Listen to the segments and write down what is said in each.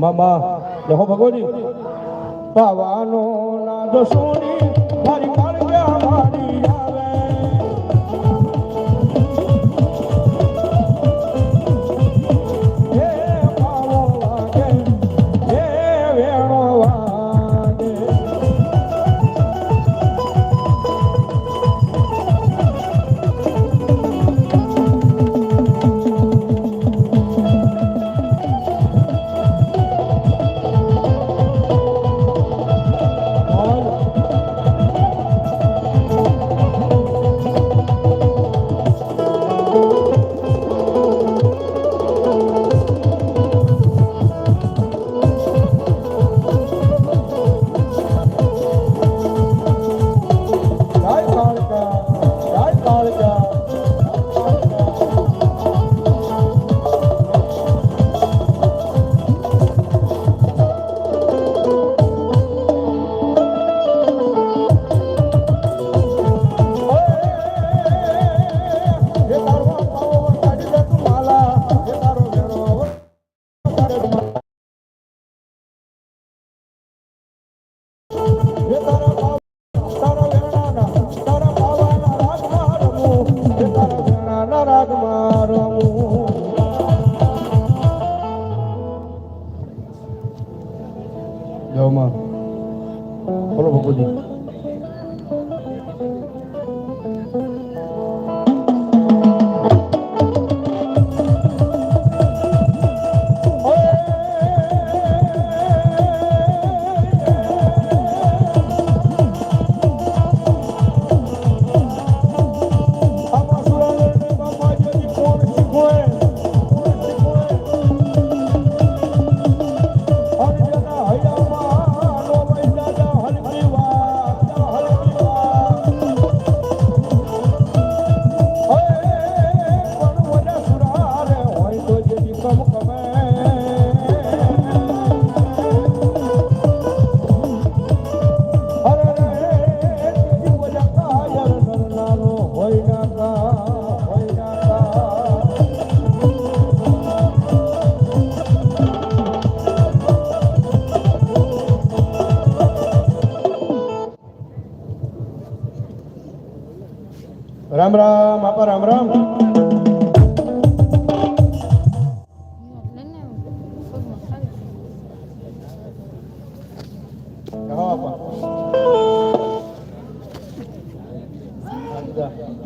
妈妈，你好，不客气。爸爸，侬那都说你。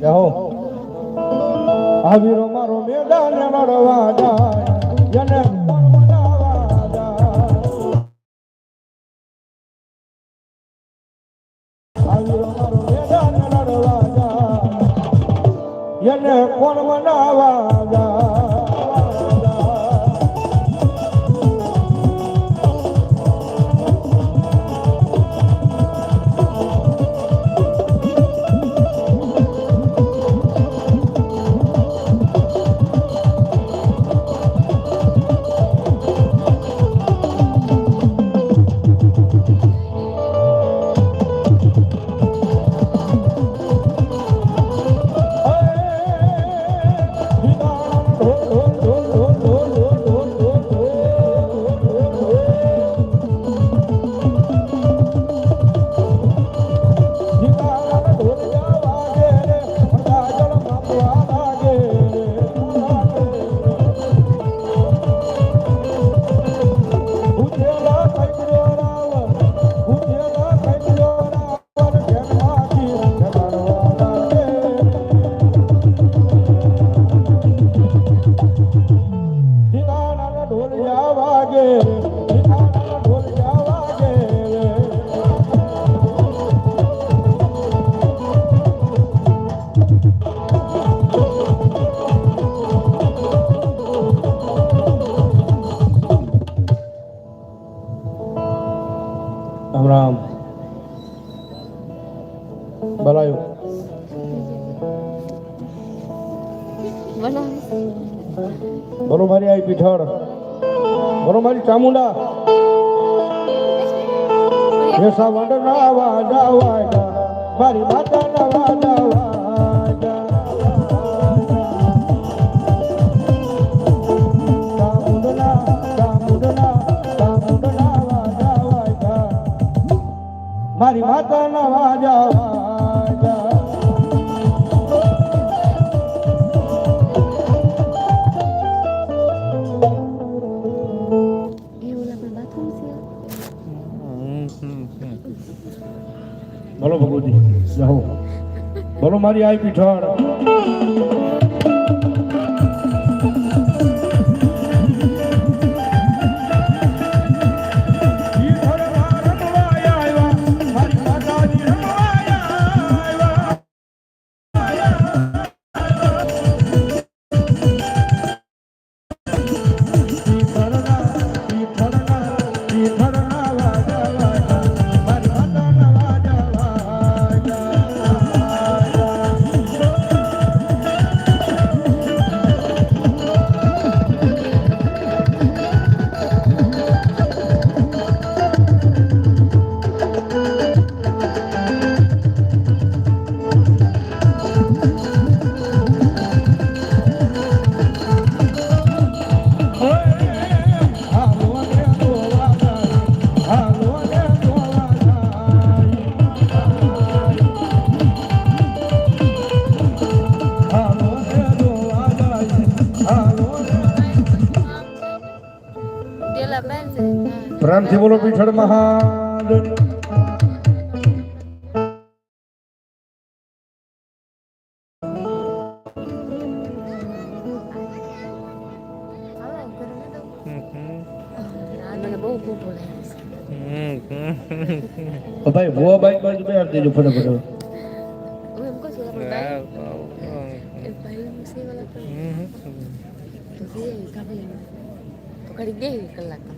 જહો આવી રો મારો મેદાન રડવા જાય જને એને કોણ મનાવા બોલાયું બોલો મારી આઈ પીઠળ બોલો મારી ચામુંડા એસા વડના વાડા વાડા મારી માતાના વાડા વાડા મારી માતાના વાજા બોલો મારી આઈ પીઠળ પ્રેમથી બોલો પીઠળ છે ભાઈ ભુવા બાઈક બાજુ બેહાડ દેજો ફટાફટ. કરી દે કલાક.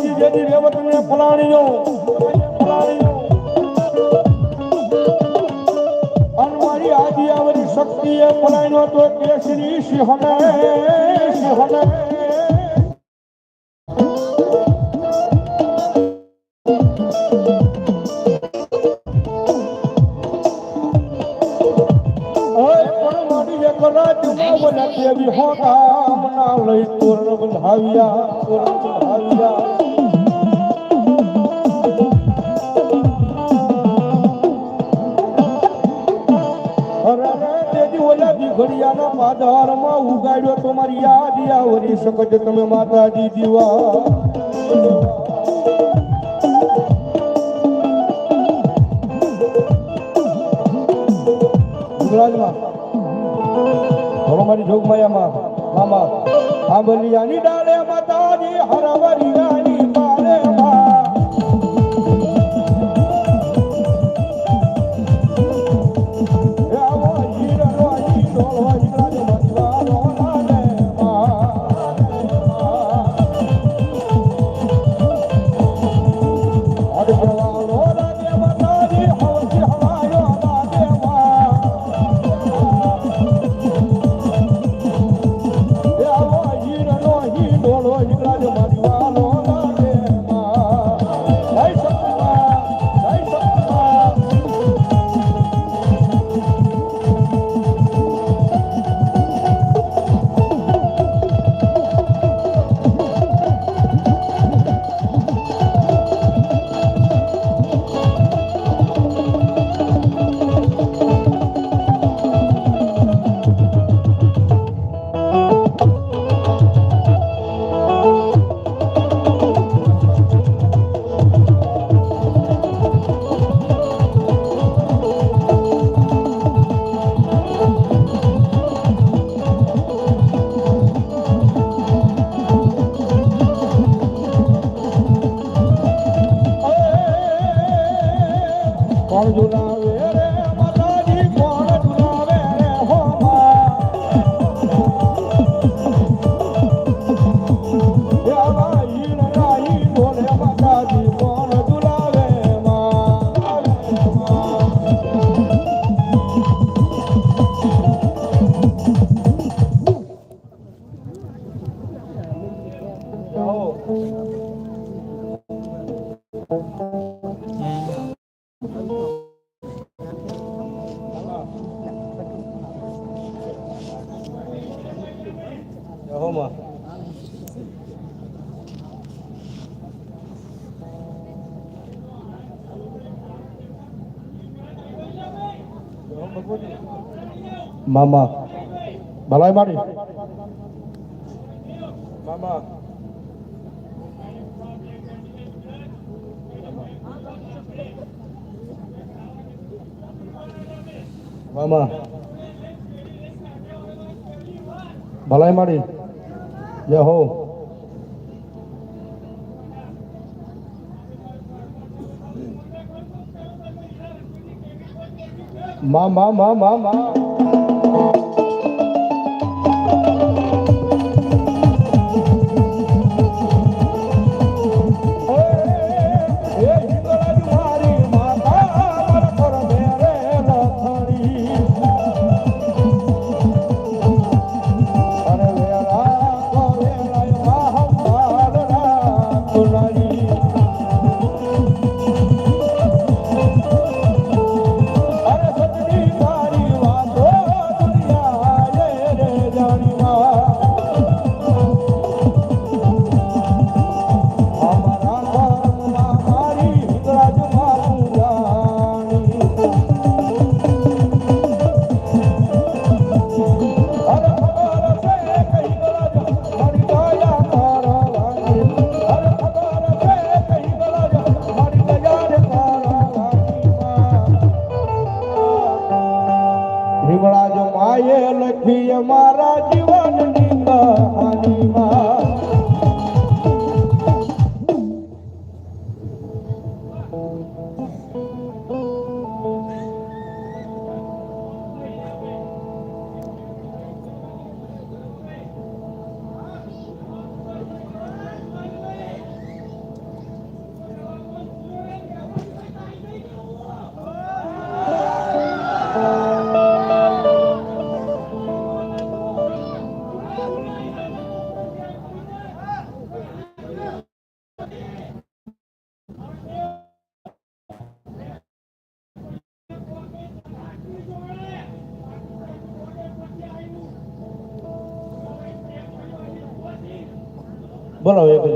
રાયણ જેની રેવત ને ફલાણીઓ. ફલાણીઓ. અનમારી આદિ આવરી શક્તિ એ ફલાણ્યો તો કેસરી સિંહને સિંહને માતાજી દીવા. ગુજરાતમાં બોલો મારી જોગમાયામાં મામા આંબલિયાની ડાળે માતાજી હરવરી Mama. Balai mari. Mama. Mama. Balai mari. Yaho. Mama, mama, mama.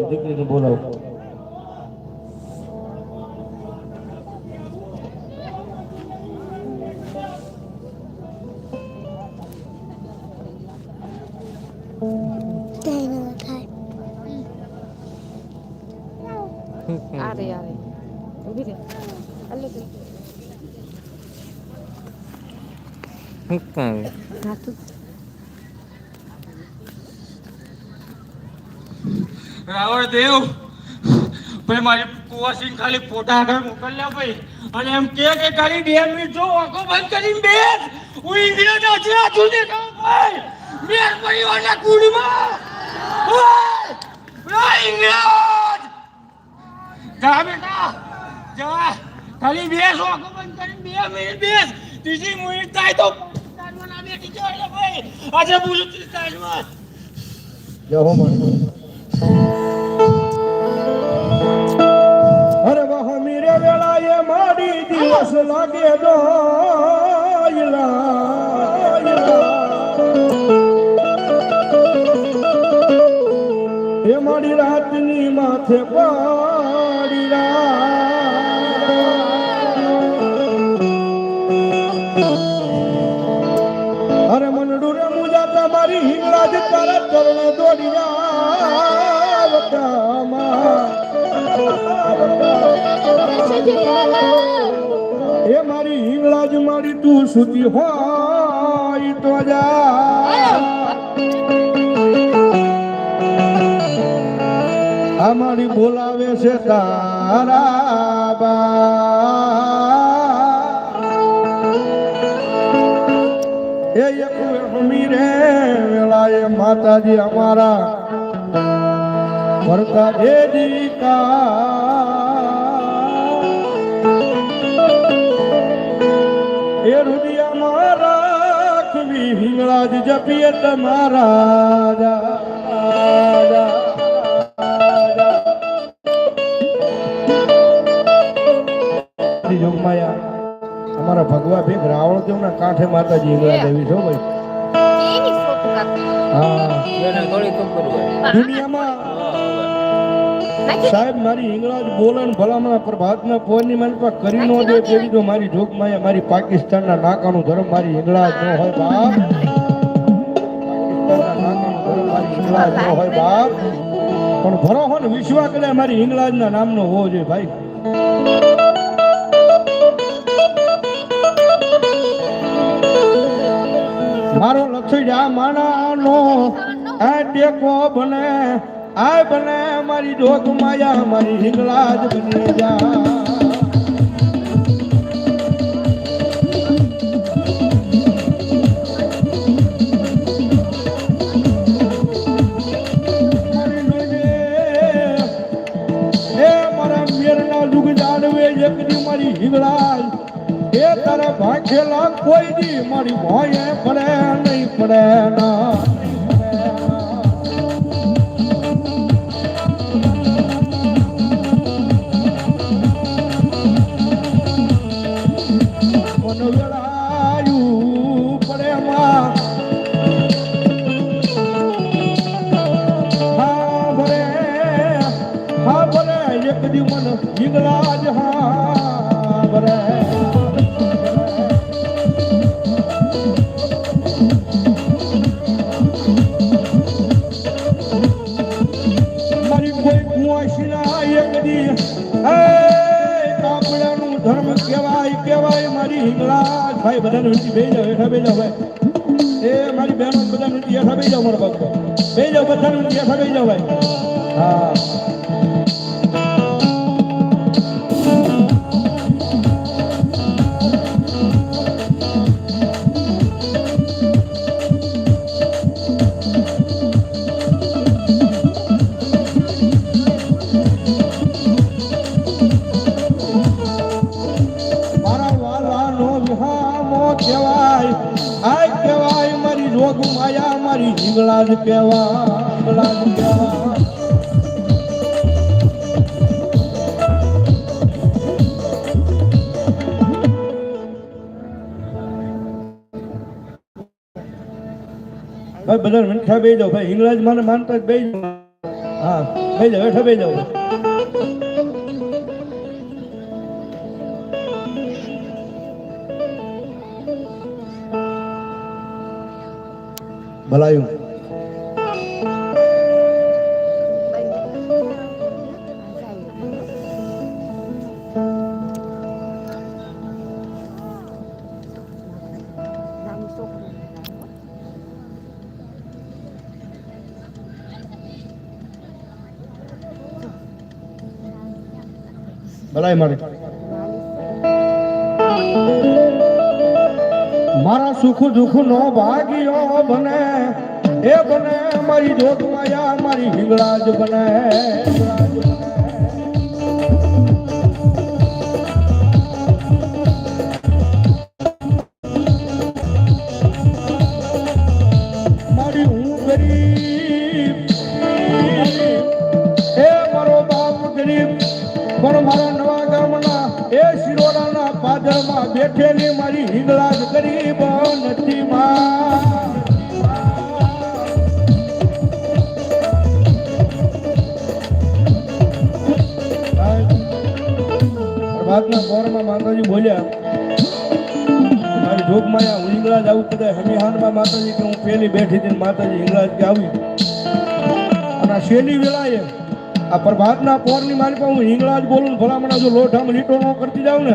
દીકરીને બોલાવો રાવણ દેવ, ભાઈ, મારી કુવાસીન ખાલી ફોટા આગળ મોકલ્યા ભાઈ. અને એમ કે કે ખાલી બે મિનિટ જો આંખો બંધ કરીને બે હું ઇંગ્રેજ હજી હાથું દેખાવ ભાઈ. મેર પરિવારના ઓય! ઓય ઇંગ્રેજ જા બેટા, જા. ખાલી બેસ આંખો બંધ કરીને બે મિનિટ બેસ. ત્રીજી મિનિટ થાય તો પાકિસ્તાનમાં ના બેઠી જાય ભાઈ. આજે પૂછું ત્રીસ્તાનમાં જય હો દિવસ લાગે એ મારી રાતની માથે પાડી અરે મનડું રે મુજા તમારી હિંગળા જ તારા ચરણે દોડી જ મારી તું સુધી હોય તો જા. અમારી બોલાવે છે તારા બા. એ એક રે વેળાએ માતાજી અમારા ભરતા દેદી કા કવી હિંગળાજ જપીએ તમારા જોગમાયા અમારા ભગવા ભેગ રાવણ દેવના કાંઠે માતાજી હિંગળા દેવી છો ભાઈ. હા. દુનિયામાં સાહેબ મારી ઇંગળાજ બોલણ ભલામણા પર ભારતના મારી પર કરી નો દે તેવી જો મારી જોગમાયા મારી પાકિસ્તાનના નાકાનું ધર્મ મારી ઇંગળાજ ન હોય બાપ. પાકિસ્તાનના ધર્મ મારી હિંગળાજ ન હોય બાપ. પણ ભરો ને વિશ્વા કદાચ મારી ઇંગળાજના નામનો હોવો જોઈએ ભાઈ. મારો લક્ષજા માણાનો આ ટેકો બને. આ બને મારી જોગ માયા મારી હિંગળાજ બની જા. મારી નોજે, એ તારા ભાખેલા કોઈ દી મારી ભોયે પડે નહીં પડે ના. બધાને વિનંતી બે જાવ હેઠા બે ભાઈ. એ મારી બહેનો બધા વિનંતી હેઠા બે જાવ મારા બાપ. બે જાવ બધા વિનંતી હેઠા બે જાવ ભાઈ. હા. હિંગળાજ કહેવાય હિંગળાજ કહેવાય ભાઈ બધા મીઠા બે જાઓ, ભાઈ. ઇંગ્લેજ મને માનતા જ બે જાઓ. હા બે જાઓ હેઠા બે જાઓ. ભલાયું. ભલાઈ મળે મારા સુખ દુઃખ નો ભાગ્યો બને. એ બને મારી જોત માયા મારી હિંગળાજ બને. કદાચ માતાજી કે હું પેલી બેઠી હતી માતાજી હિંગળાજ કે આવી. અને શેલી વેળાએ? આ પ્રભાતના પોરની મારી પાસે હું હિંગળાજ બોલું ને ભલામણા જો લોઢામાં લીટો ન કરતી જાઉં ને,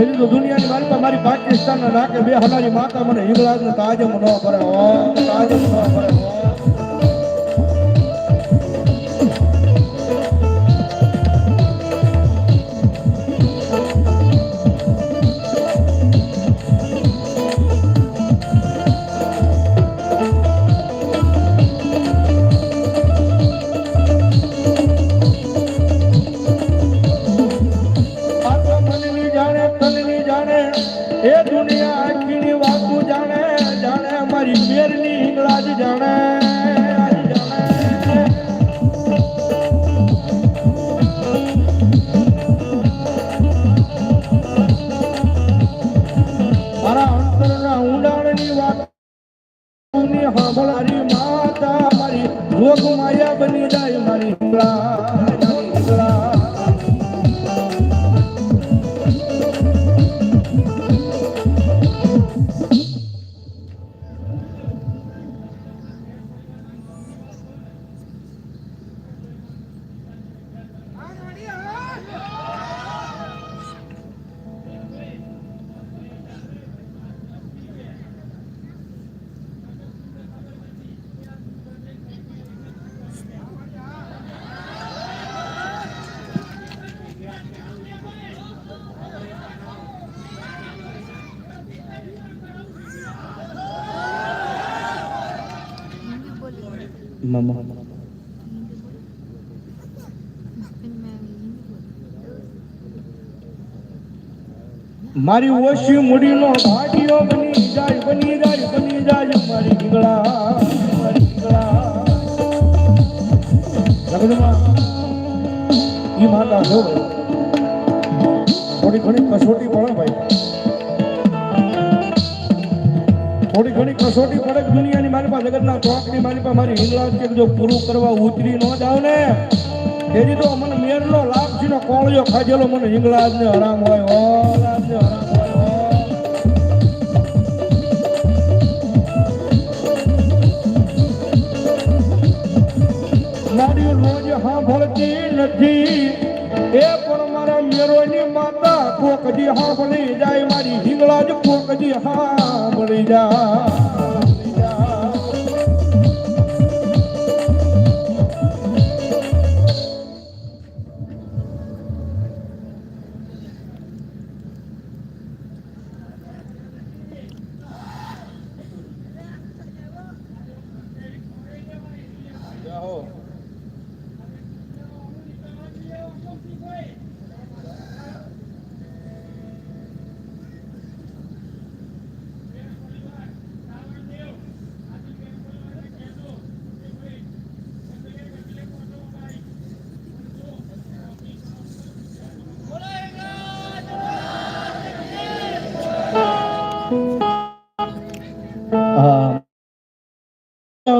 એની તો દુનિયાની મારી પાસે મારી પાકિસ્તાનના નાકે બે હલારી માતા મને હિંગળાજ ને તાજમ ન હો, તાજમ ન કરે મમ મારી ઓછી મૂડીનો ભાટીઓ બની જાય બની જાય બની જાય મારી દીકળા મારી દીકળા લગ્નમાં એ માતા જો થોડી ઘણી કસોટી પણ ભાઈ. થોડી ઘણી કસોટી પડે દુનિયાની મારી પાસે જગતના ચોકની મારી પાસે મારી હિંગળા છે કે જો પૂરું કરવા ઉતરી ન જાવ ને તેથી તો મને મેરનો લાભ છે કોળિયો ખાજેલો મને હિંગળાજ ને હરામ હોય, હો લાજ ને હરામ હોય, હો. નાડીઓ રોજ સાંભળતી નથી. એ પણ મારા મેરોની માતા કોકજી હાંભળી જાય મારી હિંગળા જ કોકજી હાંભળી જાય.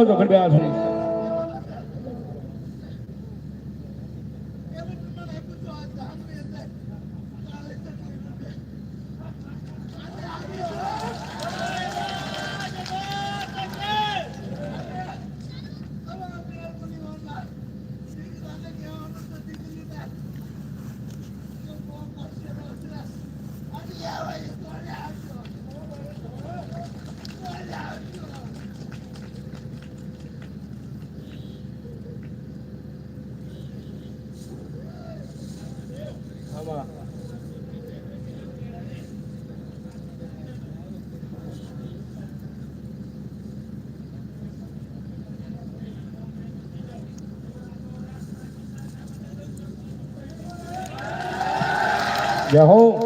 તો ઘર બે જય હો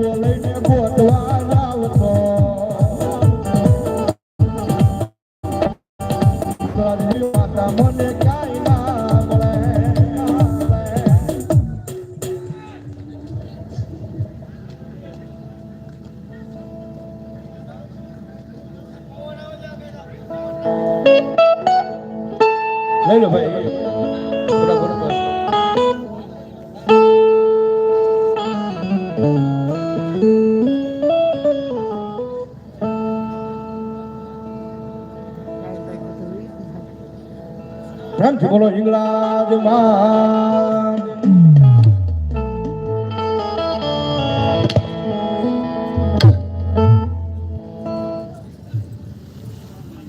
我们结快断了。